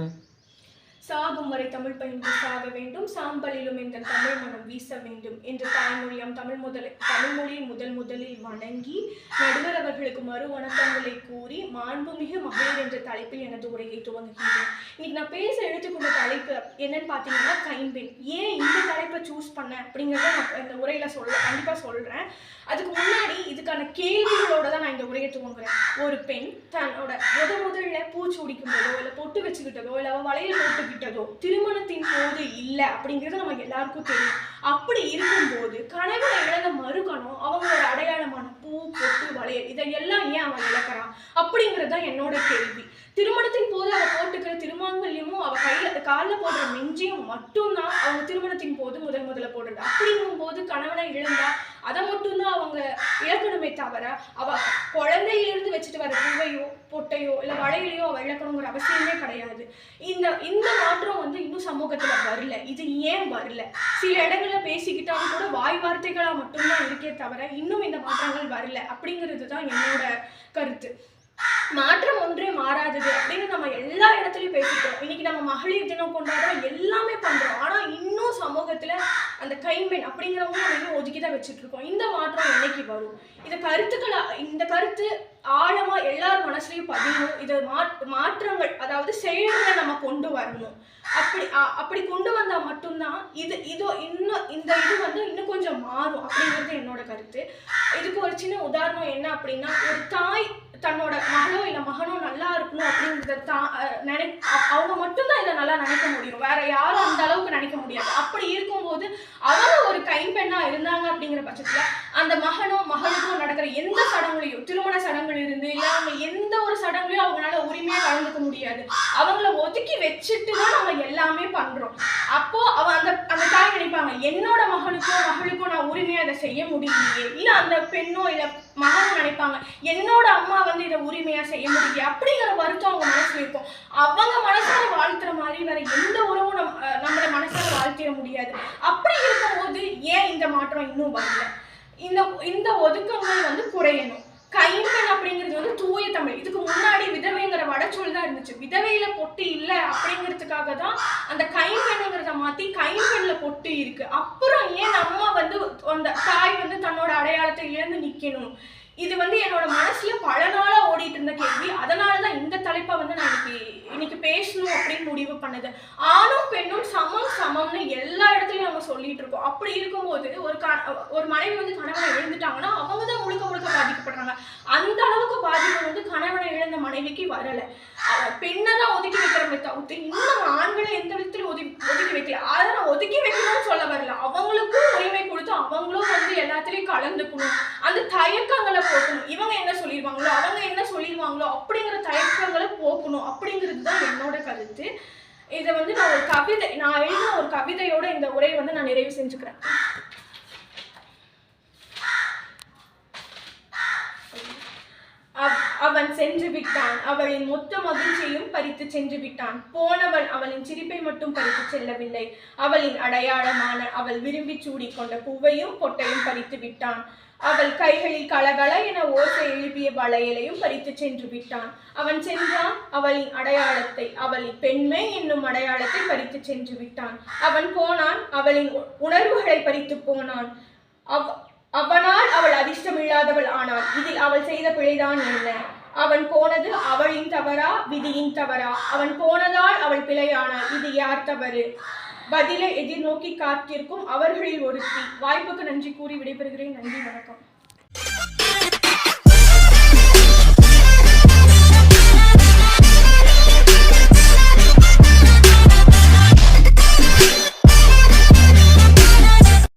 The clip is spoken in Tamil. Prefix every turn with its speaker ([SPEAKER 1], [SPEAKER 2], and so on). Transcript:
[SPEAKER 1] Uhum. சாகும் வரை தமிழ் பயின்று சாக வேண்டும் சாம்பலிலும் எங்கள் தமிழ் மனம் வீச வேண்டும் என்று தாய்மொழியாம் தமிழ் முதல் தமிழ்மொழியை முதல் முதலில் வணங்கி நடுவர் அவர்களுக்கு மறு வணக்கங்களை கூறி மாண்புமிகு மகளிர் என்ற தலைப்பில் எனது உரையை துவங்குகின்றேன். இன்னைக்கு நான் பேச எடுத்துக்கொண்ட தலைப்பு என்னன்னு பார்த்தீங்கன்னா கைம்பெண். ஏன் இந்த தலைப்பை சூஸ் பண்ணேன் அப்படிங்கிறத நான் இந்த உரையில சொல்ல கண்டிப்பாக சொல்றேன். அதுக்கு முன்னாடி இதுக்கான கேள்விகளோட தான் நான் இந்த உரையை துவங்குறேன். ஒரு பெண் தன்னோட முத முதல்ல பூச்சி போதோ இல்லை பொட்டு வச்சுக்கிட்டதோ இல்லை அவள் வளையல் விட்டதோ திருமணத்தின் போது இல்லை அப்படிங்கிறது நமக்கு எல்லாருக்கும் தெரியும். அப்படி இருக்கும்போது கணவனை இழந்த மறுகணம் அவங்களோட அடையாளமான பூ பொட்டு வளையல் இதையெல்லாம் ஏன் அவன் இழக்கிறான்? அப்படிங்கிறது தான் என்னோட கேள்வி. திருமணத்தின் போது அவ போட்டுக்கிற திருமாங்கல்யமும் அவ கையில காலில் போடுற மெஞ்சியும் மட்டும்தான் அவங்க திருமணத்தின் போது முதல் முதல்ல போடுறது. அப்படிங்கும் போது கணவனை இழந்தா அதை மட்டும்தான் அவங்க தவிர அவ குழந்தையிலிருந்து வச்சுட்டு வர பூவையோ பொட்டையோ இல்லை வளையலையோ அவ இழக்கணுங்கிற அவசியமே கிடையாது. இந்த இந்த மாற்றம் வந்து இன்னும் சமூகத்துல வரல. இது ஏன் வரல? சில இடங்கள்ல பேசிக்கிட்டாலும் கூட வாய் வார்த்தைகளா மட்டும்தான் இருக்கே தவிர இன்னும் இந்த மாற்றங்கள் வரல அப்படிங்கிறது தான் என்னோட கருத்து. மாற்றம் ஒன்றே மாறாதது அப்படின்னு நம்ம எல்லா இடத்துலயும் பேசிக்கிறோம் இன்னைக்கு நம்ம மகளிர் தினம் கொண்டாடுறோம். எல்லாமே பண்றோம். ஆனா இன்னும் சமூகத்துல அந்த கைம்பெண் அப்படிங்கிறவங்க நம்ம இன்னும் ஒதுக்கி தான் வச்சுட்டு இருக்கோம் இந்த மாற்றம் என்னைக்கு வரும்? இந்த கருத்துக்களை இந்த கருத்து ஆழமா எல்லார் மனசுலயும் பதியும் இது மாற்றங்கள் அதாவது செயல்களை நம்ம கொண்டு வரணும். அப்படி அப்படி கொண்டு வந்தா மட்டும்தான் இது இதோ இன்னும் இந்த இது வந்து இன்னும் கொஞ்சம் மாறும் அப்படிங்கிறது என்னோட கருத்து. இதுக்கு ஒரு சின்ன உதாரணம் என்ன அப்படின்னா ஒரு தாய் தன்னோட மகளோ இல்லை மகனோ நல்லா இருக்கணும் தா நினை அவங்க மட்டும்தான் இதை நல்லா நினைக்க முடியும். வேற யாரும் அந்த அளவுக்கு நினைக்க முடியாது. அப்படி இருக்கும்போது அவங்க அப்படிங்கிற பட்சத்துல அந்த மகனோ மகளுக்கோ நடக்கிற எந்த சடங்குலையும் திருமண சடங்குல இருந்து இல்ல அவங்க எந்த ஒரு சடங்குலையும் அவங்களால உரிமையா கலந்துக்க முடியாது. அவங்கள ஒதுக்கி வச்சுட்டு தான் நம்ம எல்லாமே பண்றோம். அப்போ அவ அந்த அந்த தாய் நினைப்பாங்க என்னோட மகனுக்கோ மகளுக்கோ நான் உரிமையா அதை செய்ய முடியலையே. இல்ல அந்த பெண்ணோ இல்ல மகனும் நினைப்பாங்க என்னோட அம்மா வந்து இதை உரிமையா செய்ய முடியல அப்படிங்கிற வருத்தம் அவங்க மனசுல இருக்கும். அவங்க மனசால வாழ்த்துற மாதிரி வேற எந்த உறவும் நம் அஹ் நம்மள மனசால வாழ்த்திட முடியாது. அப்படி இந்த மாற்றம் இன்னும் வரல. இந்த இந்த ஒதுக்கங்கள் வந்து குறையணும். கைம்பெண் அப்படிங்கிறது வந்து தூய தமிழ். இதுக்கு முன்னாடி விதவைங்கிற வடச்சொல் தான் இருந்துச்சு. விதவையில பொட்டு இல்லை அப்படிங்கிறதுக்காக தான் அந்த கைம்பெண்ணுங்கிறத மாத்தி கைம்பெண்ல பொட்டு இருக்கு. அப்புறம் ஏன் நம்ம வந்து அந்த தாய் வந்து தன்னோட அடையாளத்தை இழந்து நிக்கணும்? இது வந்து என்னோட மனசுல பல நாளா ஓடிட்டு இருந்த கேள்வி. அதனாலதான் இந்த தலைப்பை வந்து நான் இன்னைக்கு இன்னைக்கு பேசணும் அப்படின்னு முடிவு பண்ணது. ஆணும் பெண்ணும் சமம் சமம்னு எல்லா இடத்துலயும் நம்ம சொல்லிட்டு இருக்கோம். அப்படி இருக்கும்போது ஒரு க ஒரு மனைவி வந்து கணவனை இழந்துட்டாங்கன்னா அவங்க தான் முழுக்க முழுக்க பாதிக்கப்படுறாங்க. அந்த அளவுக்கு பாதிப்பு வந்து கணவனை இழந்த மனைவிக்கு வரல. பெண்ணை தான் ஒதுக்கி வைக்கிறமே தவிர்த்து இன்னும் ஆண்களை எந்த விதத்திலும் ஒதுக்கி ஒதுக்கி வைக்கல. அதை நான் ஒதுக்கி வைக்கணும்னு சொல்ல வரல. அவங்களுக்கும் உரிமை கொடுத்து அவங்களும் வந்து எல்லாத்துலயும் கலந்துக்கணும். அந்த தயக்கங்களை போட்டு இவங்க என்ன சொல்லிடுவாங்களோ அவங்க என்ன சொல்லிடுவாங்களோ அப்படிங்கிற தயக்கங்களை போக்கணும் அப்படிங்கிறது தான் என்னோட கருத்து. இதை வந்து நான் ஒரு கவிதை நான் எழுதின ஒரு கவிதையோட இந்த உரையை வந்து நான் நிறைவு செஞ்சுக்கிறேன் அவ்- அவன் சென்று விட்டான். அவளின் மொத்த மகிழ்ச்சியும் பறித்து சென்று விட்டான். போனவன் அவளின் சிரிப்பை மட்டும் பறித்து செல்லவில்லை. அவளின் அடையாளமான அவள் விரும்பி சூடிக்கொண்ட பூவையும் பொட்டையும் பறித்து விட்டான். அவள் கைகளில் கலகல என ஓசை எழுப்பிய வளையலையும் பறித்து சென்று விட்டான். அவன் சென்றான். அவளின் அடையாளத்தை அவளின் பெண்மை என்னும் அடையாளத்தை பறித்து சென்று விட்டான். அவன் போனான். அவளின் உ- உணர்வுகளை பறித்து போனான். அவ் அவனால் அவள் அதிர்ஷ்டமில்லாதவள் ஆனாள் இதில் அவள் செய்த பிழைதான் என்ன? அவன் போனது அவளின் தவறா? விதியின் தவறா? அவன் போனதால் அவள் பிழையானாள் இது யார் தவறு? பதிலை எதிர்நோக்கி காத்திருக்கும் அவர்களில் ஒருத்தி. வாய்ப்புக்கு நன்றி கூறி விடைபெறுகிறேன். நன்றி வணக்கம்.